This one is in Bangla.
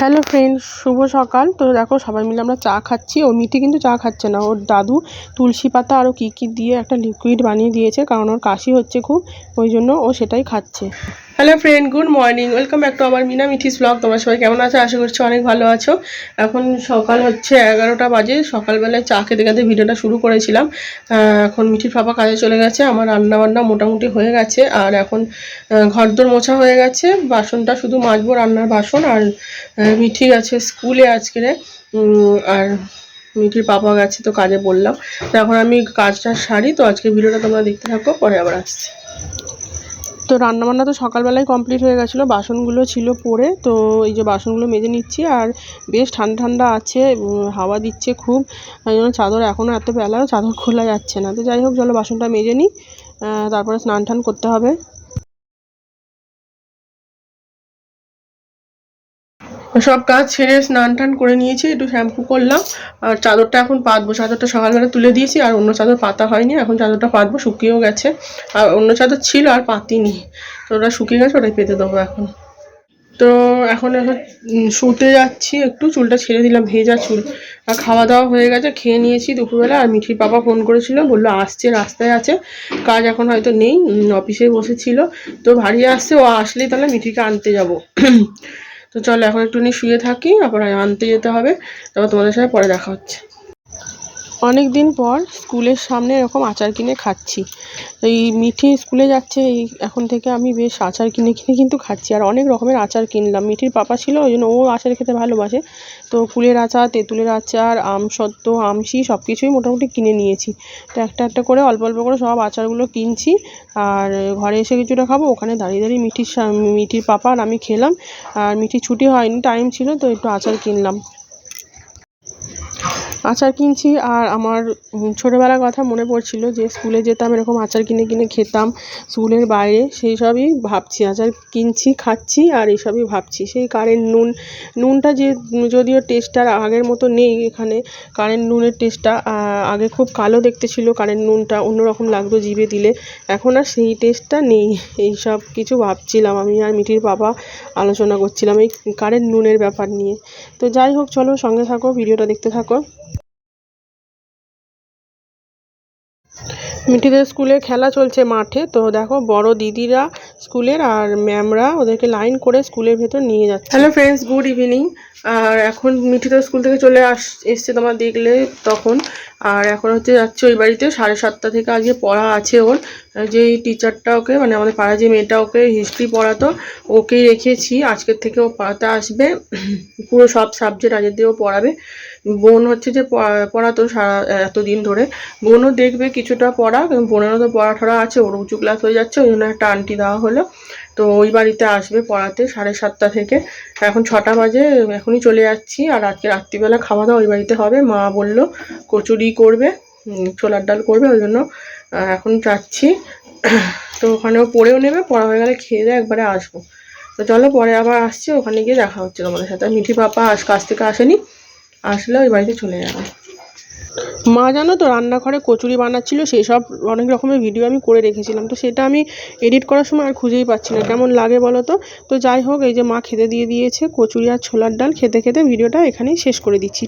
হ্যালো ফ্রেন্ডস শুভ সকাল। তো দেখো, সবাই মিলে আমরা চা খাচ্ছি। ও মিঠে কিন্তু চা খাচ্ছে না। ওর দাদু তুলসী পাতা আরও কী কী দিয়ে একটা লিকুইড বানিয়ে দিয়েছে, কারণ ওর কাশি হচ্ছে খুব, ওই জন্য ও সেটাই খাচ্ছে। Hello friend good morning welcome back to আমার মিনা মিঠিস ব্লগ তোমরা সবাই কেমন আছো? আশা করছি অনেক ভালো আছো। এখন সকাল হচ্ছে এগারোটা বাজে। সকালবেলায় চা খেতে খেতে ভিডিওটা শুরু করেছিলাম। এখন মিঠির পাপা কাজে চলে গেছে। আমার রান্না বান্না মোটামুটি হয়ে গেছে। আর এখন ঘরদোর মোছা হয়ে গেছে। বাসনটা শুধু মাজবো রান্নার বাসন। আর মিঠি গেছে স্কুলে আজকে। আর মিঠির পাপা গেছে তো কাজে বললাম। তো এখন আমি কাজটা সারি। তো আজকে ভিডিওটা তোমরা দেখতে থাকো। পরে আবার আসছি। তো রান্নাবান্না তো সকালবেলায় কমপ্লিট হয়ে গেছিল, বাসনগুলো ছিল পরে তো এই যে বাসনগুলো মেজে নিচ্ছি আর বেশ ঠান্ডা ঠান্ডা আছে হাওয়া দিচ্ছে খুব ওই চাদর এখনও এত বেলা চাদর খোলা যাচ্ছে না, তো যাই হোক চলো বাসনটা মেজে নিই তারপরে স্নান টান করতে হবে। সব কাজ ছেড়ে স্নান টান করে নিয়েছি, একটু শ্যাম্পু করলাম। আর চাদরটা এখন পাতবো, চাদরটা সকালবেলা তুলে দিয়েছি, আর অন্য চাদর পাতা হয়নি, এখন চাদরটা পাতবো, শুকিয়েও গেছে। আর অন্য চাদর ছিল, আর পাতিনি। তো ওটা শুকিয়ে গেছে, ওটাই পেতে দেবো এখন। তো এখন এখন শুতে যাচ্ছি একটু, চুলটা ছেড়ে দিলাম, ভেজা চুল। আর খাওয়া দাওয়া হয়ে গেছে, খেয়ে নিয়েছি দুপুরবেলা, আর মিঠির বাবা ফোন করেছিল, বলল আসছে, রাস্তায় আছে। কাজ এখন হয়তো নেই অফিসে বসেছিল। তো ভারী আসছে, ও আসলেই তাহলে মিঠিকে আনতে যাব। তো চলো এখন একটুখানি শুয়ে থাকি আবার আনতে যেতে হবে। তারপর তোমাদের সাথে পরে দেখা হচ্ছে। অনেক দিন পর স্কুলের সামনে এরকম আচার কিনে খাচ্ছি। এই মিঠি স্কুলে যাচ্ছে, এই এখন থেকে আমি বেশ আচার কিনে কিনে কিন্তু খাচ্ছি। আর অনেক রকমের আচার কিনলাম। মিঠির পাপা ছিল, ওই জন্য ও আচার খেতে ভালোবাসে। তো কুলের আচার, তেঁতুলের আচার আমসত্ত্ব আমসি সব কিছুই মোটামুটি কিনে নিয়েছি। তো একটা একটা করে অল্প অল্প করে সব আচারগুলো কিনছি। আর ঘরে এসে কিছুটা খাব, ওখানে দাঁড়িয়ে দাঁড়িয়ে মিঠির মিঠির পাপা আর আমি খেলাম। আর মিঠির ছুটি হয়নি টাইম ছিল, তো একটু আচার কিনলাম। আচার কিনছি আর আমার ছোটোবেলার কথা মনে পড়ছিল যে স্কুলে যেতাম, এরকম আচার কিনে কিনে খেতাম স্কুলের বাইরে, সেই সবই ভাবছি। আচার কিনছি, খাচ্ছি আর এইসবই ভাবছি। সেই কারেন্ট নুন, নুনটা যে, যদিও টেস্টটা আগের মতো নেই এখানে, কারেন্ট নুনের টেস্টটা আগে খুব কালো দেখতে ছিল কারেন্ট নুনটা, অন্যরকম লাগতো জিভে দিলে। এখন আর সেই টেস্টটা নেই। এই সব কিছু ভাবছিলাম আমি আর মিঠির বাবা আলোচনা করছিলাম এই কারেন্ট নুনের ব্যাপার নিয়ে। তো যাই হোক, চলো সঙ্গে থাকো, ভিডিওটা দেখতে থাকো। মিঠিদের স্কুলে খেলা চলছে মাঠে। তো দেখো, বড় দিদিরা স্কুলের আর ম্যামরা ওদেরকে লাইন করে স্কুলের ভেতর নিয়ে যাচ্ছে। হ্যালো ফ্রেন্ডস গুড ইভিনিং আর এখন মিঠিদের স্কুল থেকে চলে আস, এসছে তোমার দেখলে তখন। আর এখন হচ্ছে যাচ্ছে ওই বাড়িতে সাড়ে সাতটা থেকে আজকে পড়া আছে ওর। যেই টিচারটা ওকে মানে আমাদের পাড়া যে মেয়েটা ওকে হিস্ট্রি পড়াতো, ওকেই রেখেছি। আজকের থেকে ও পড়াতে আসবে। পুরো সব সাবজেক্ট আজকে দিয়েও পড়াবে। বোন হচ্ছে যে পড়া- পড়াতো সারা এতদিন ধরে। বোনও দেখবে কিছুটা পড়া, বোনেরও তো পড়া ঠড়া আছে, ওর উঁচু ক্লাস হয়ে যাচ্ছে, ওই জন্য একটা আন্টি দেওয়া হলো। তো ওই বাড়িতে আসবে পড়াতে সাড়ে সাতটা থেকে। এখন ছটা বাজে, এখনই চলে যাচ্ছি। আর আজকে রাত্রিবেলা খাওয়া দাওয়া ওই বাড়িতে হবে। মা বলল কচুরি করবে ছোলার ডাল করবে, ওই জন্য এখন যাচ্ছি। তো ওখানেও পড়েও নেবে, পড়া হয়ে গেলে খেয়ে দিয়ে একবারে আসব। তো চলো পরে আবার আসছি, ওখানে গিয়ে দেখা হচ্ছে তোমাদের সাথে। মিঠি পাপা আজ কাছ থেকে আসেনি, আসলে ওই বাড়িতে চলে যাবে। মা জানো তো রান্নাঘরে কচুরি বানাচ্ছিলো, সেই সব অনেক রকমের ভিডিও আমি করে রেখেছিলাম। তো সেটা আমি এডিট করার সময় আর খুঁজেই পাচ্ছি না, কেমন লাগে বলো তো? তো যাই হোক, এই যে মা খেতে দিয়ে দিয়েছে কচুরি আর ছোলার ডাল, খেতে খেতে ভিডিওটা এখানেই শেষ করে দিচ্ছি।